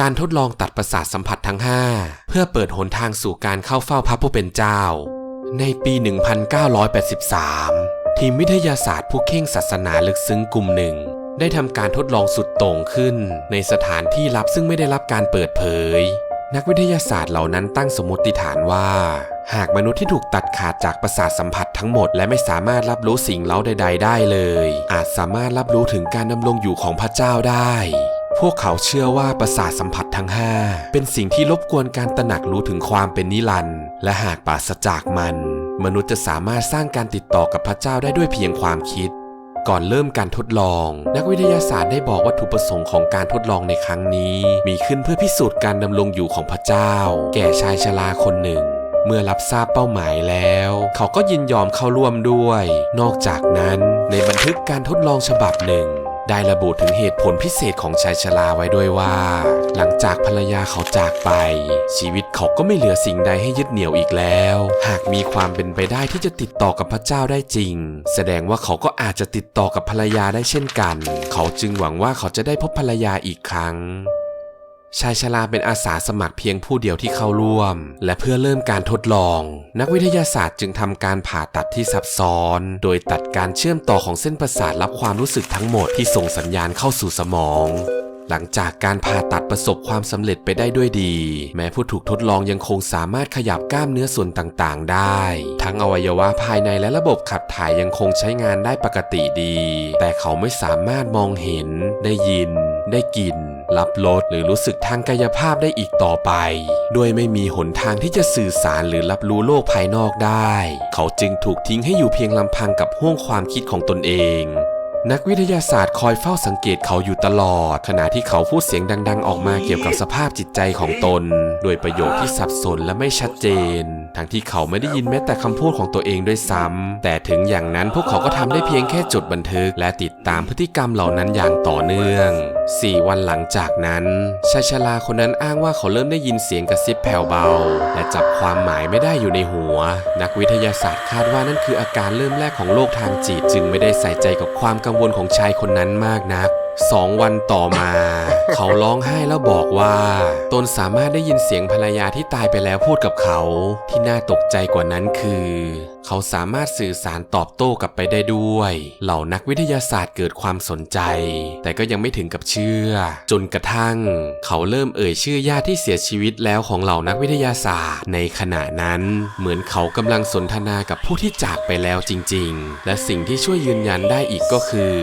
การทดลองตัดประสาทสัมผัสทั้ง 5 เพื่อเปิดหนทางสู่การเข้าเฝ้าพระผู้เป็นเจ้า ในปี 1983 ทีมวิทยาศาสตร์ผู้เข่งศาสนาลึกซึ้งกลุ่มหนึ่ง ได้ทำการทดลองสุดโต่งขึ้น ในสถานที่ลับซึ่งไม่ได้รับการเปิดเผย นักวิทยาศาสตร์เหล่านั้นตั้งสมมติฐานว่า หากมนุษย์ที่ถูกตัดขาดจากประสาทสัมผัสทั้งหมด และไม่สามารถรับรู้สิ่งเล้าใด ๆ ได้เลย อาจสามารถรับรู้ถึงการดำรงอยู่ของพระเจ้าได้ พวกเขาเชื่อว่าประสาทสัมผัสทั้ง 5 เป็นสิ่งที่รบกวนการตระหนักรู้ถึงความเป็นนิรันดร์และหากปราศจากมัน มนุษย์จะสามารถสร้างการติดต่อกับพระเจ้าได้ด้วยเพียงความคิด ก่อนเริ่มการทดลอง นักวิทยาศาสตร์ได้บอกวัตถุประสงค์ของการทดลองในครั้งนี้ มีขึ้นเพื่อพิสูจน์การดำรงอยู่ของพระเจ้า แก่ชายชราคนหนึ่งเมื่อรับทราบเป้าหมายแล้ว เขาก็ยินยอมเข้าร่วมด้วย นอกจากนั้นในบันทึกการทดลองฉบับหนึ่ง ได้ระบุถึงเหตุผลพิเศษของชายชราไว้ด้วยว่า หลังจากภรรยาเขาจากไป ชีวิตเขาก็ไม่เหลือสิ่งใดให้ยึดเหนี่ยวอีกแล้ว หากมีความเป็นไปได้ที่จะติดต่อกับพระเจ้าได้จริง แสดงว่าเขาก็อาจจะติดต่อกับภรรยาได้เช่นกัน เขาจึงหวังว่าเขาจะได้พบภรรยาอีกครั้ง ชายชราเป็นอาสาสมัครเพียงผู้เดียวที่เข้าร่วม และเพื่อเริ่มการทดลอง นักวิทยาศาสตร์จึงทำการผ่าตัดที่ซับซ้อน โดยตัดการเชื่อมต่อของเส้นประสาทรับความรู้สึกทั้งหมดที่ส่งสัญญาณเข้าสู่สมอง หลังจากการผ่าตัดประสบความสำเร็จไปได้ด้วยดี แม้ผู้ถูกทดลองยังคงสามารถขยับกล้ามเนื้อส่วนต่างๆ ได้ ทั้งอวัยวะภายในและระบบขับถ่ายยังคงใช้งานได้ปกติดี แต่เขาไม่สามารถมองเห็นได้ยิน ได้กลิ่นรับรสหรือรู้สึกทางกายภาพได้อีกต่อไป ด้วยไม่มีหนทางที่จะสื่อสารหรือรับรู้โลกภายนอกได้ เขาจึงถูกทิ้งให้อยู่เพียงลำพังกับห้วงความคิดของตนเองนักวิทยาศาสตร์คอยเฝ้าสังเกตเขาอยู่ตลอด ขณะที่เขาพูดเสียงดัง ๆ ออกมาเกี่ยวกับสภาพจิตใจของตน โดยประโยคที่สับสนและไม่ชัดเจน ทั้งที่เขาไม่ได้ยินแม้แต่คำพูดของตัวเองด้วยซ้ำแต่ถึงอย่างนั้นพวกเขาก็ทำได้เพียงแค่จดบันทึก และติดตามพฤติกรรมเหล่านั้นอย่างต่อเนื่อง 4 วันหลังจากนั้นชายชราคนนั้นอ้างว่าเขาเริ่มได้ยินเสียงกระซิบแผ่วเบา และจับความหมายไม่ได้อยู่ในหัว นักวิทยาศาสตร์คาดว่านั่นคืออาการเริ่มแรกของโรคทางจิต จึงไม่ได้ใส่ใจกับความกังวลของชายคนนั้นมากนักสองวันต่อมา เขาร้องไห้แล้วบอกว่าตนสามารถได้ยินเสียงภรรยาที่ตายไปแล้วพูดกับเขา ที่น่าตกใจกว่านั้นคือ เขาสามารถสื่อสารตอบโต้กลับไปได้ด้วย เหล่านักวิทยาศาสตร์เกิดความสนใจ แต่ก็ยังไม่ถึงกับเชื่อ จนกระทั่ง เขาเริ่มเอ่ยชื่อญาติที่เสียชีวิตแล้วของเหล่านักวิทยาศาสตร์ ในขณะนั้นเหมือนเขากำลังสนทนากับผู้ที่จากไปแล้วจริง ๆ และสิ่งที่ช่วยยืนยันได้อีกก็คือ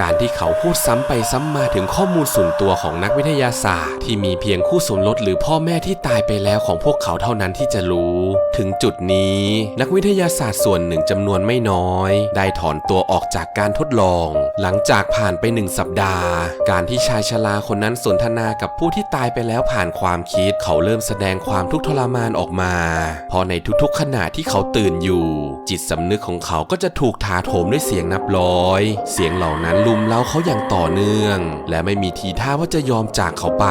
การที่เขาพูดซ้ำไปซ้ำมาถึงข้อมูลส่วนตัวของนักวิทยาศาสตร์ ที่มีเพียงคู่สมรสหรือพ่อแม่ที่ตายไปแล้วของพวกเขาเท่านั้นที่จะรู้ ถึงจุดนี้ นักวิทยาศาสตร์ส่วนหนึ่งจำนวนไม่น้อย ได้ถอนตัวออกจากการทดลอง หลังจากผ่านไปหนึ่งสัปดาห์ การที่ชายชราคนนั้นสนทนากับผู้ที่ตายไปแล้วผ่านความคิด เขาเริ่มแสดงความทุกข์ทรมานออกมาพราะในทุกๆขณะที่เขาตื่นอยู่ จิตสำนึกของเขาก็จะถูกถาโถมด้วยเสียงนับร้อย เสียงเหล่านั้นลุมเล้าเขาอย่างต่อเนื่องและไม่มีทีท่าว่าจะยอมจากเขาไป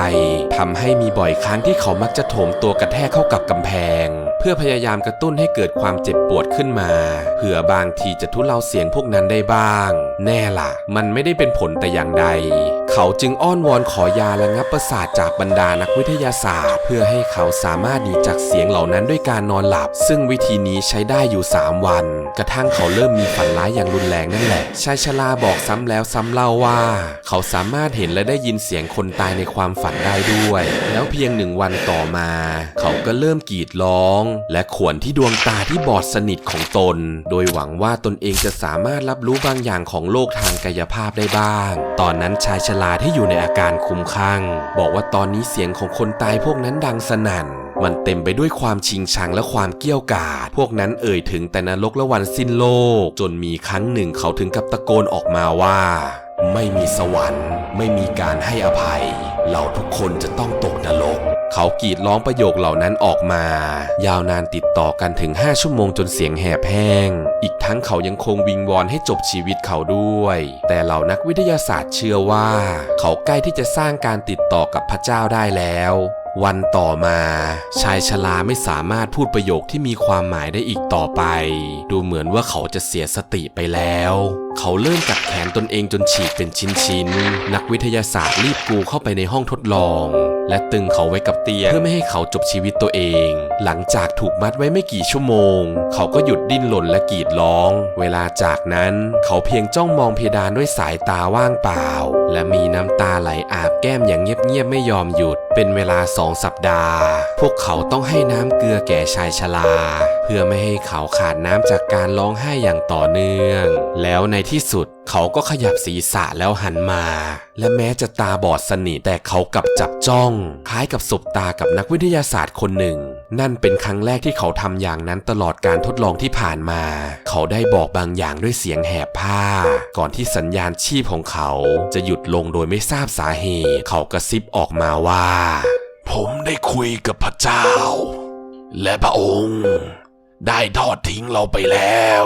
ทำให้มีบ่อยครั้งที่เขามักจะโถมตัวกระแทกเข้ากับกำแพง เพื่อพยายามกระตุ้นให้เกิดความเจ็บปวดขึ้นมาเผื่อบางทีจะทุเลาเสียงพวกนั้นได้บ้าง แน่ล่ะ มันไม่ได้เป็นผลแต่อย่างใด เขาจึงอ้อนวอนขอยาระงับประสาทจากบรรดานักวิทยาศาสตร์ เพื่อให้เขาสามารถหนีจากเสียงเหล่านั้นด้วยการนอนหลับ ซึ่งวิธีนี้ใช้ได้อยู่ 3 วัน กระทั่งเขาเริ่มมีฝันร้ายอย่างรุนแรงนั่นแหละชายชราบอกซ้ำแล้วซ้ำเล่าว่า เขาสามารถเห็นและได้ยินเสียงคนตายในความฝันได้ด้วย แล้วเพียงหนึ่งวันต่อมา เขาก็เริ่มกรีดร้อง และขวนที่ดวงตาที่บอดสนิทของตน โดยหวังว่าตนเองจะสามารถรับรู้บางอย่างของโลกทางกายภาพได้บ้าง ตอนนั้นชายชราที่อยู่ในอาการคุ้มคลั่ง บอกว่าตอนนี้เสียงของคนตายพวกนั้นดังสนั่น มันเต็มไปด้วยความชิงชังและความเกี้ยวกาด พวกนั้นเอ่ยถึงแต่นรกและวันสิ้นโลก จนมีครั้งหนึ่งเขาถึงกับตะโกนออกมาว่า ไม่มีสวรรค์ ไม่มีการให้อภัย เราทุกคนจะต้องตกนรก เขากรีดร้องประโยคเหล่านั้นออกมา ยาวนานติดต่อกันถึง 5 ชั่วโมงจนเสียงแหบแห้ง อีกทั้งเขายังคงวิงวอนให้จบชีวิตเขาด้วย แต่เหล่านักวิทยาศาสตร์เชื่อว่า เขาใกล้ที่จะสร้างการติดต่อกับพระเจ้าได้แล้ววันต่อมา ชายชราไม่สามารถพูดประโยคที่มีความหมายได้อีกต่อไป ดูเหมือนว่าเขาจะเสียสติไปแล้ว เขาเริ่มกัดแขนตนเองจนฉีกเป็นชิ้นๆ นักวิทยาศาสตร์รีบกูเข้าไปในห้องทดลอง และตึงเขาไว้กับเตียงเพื่อไม่ให้เขาจบชีวิตตัวเอง หลังจากถูกมัดไว้ไม่กี่ชั่วโมง เขาก็หยุดดิ้นหล่นและกรีดร้อง เวลาจากนั้น เขาเพียงจ้องมองเพดานด้วยสายตาว่างเปล่า และมีน้ำตาไหลอาบแก้มอย่างเงียบๆไม่ยอมหยุด เป็นเวลาสองสัปดาห์ พวกเขาต้องให้น้ำเกลือแก่ชายชราเพื่อไม่ให้เขาขาดน้ำจากการร้องไห้อย่างต่อเนื่อง แล้วในที่สุดเขาก็ขยับศีรษะแล้วหันมา และแม้จะตาบอดสนิทแต่เขากลับจับจ้อง คล้ายกับสบตากับนักวิทยาศาสตร์คนหนึ่ง นั่นเป็นครั้งแรกที่เขาทำอย่างนั้นตลอดการทดลองที่ผ่านมา เขาได้บอกบางอย่างด้วยเสียงแหบผ้า ก่อนที่สัญญาณชีพของเขาจะหยุดลงโดยไม่ทราบสาเหตุ เขากระซิบออกมาว่า ผมได้คุยกับพระเจ้า และพระองค์ ได้ทอดทิ้งเราไปแล้ว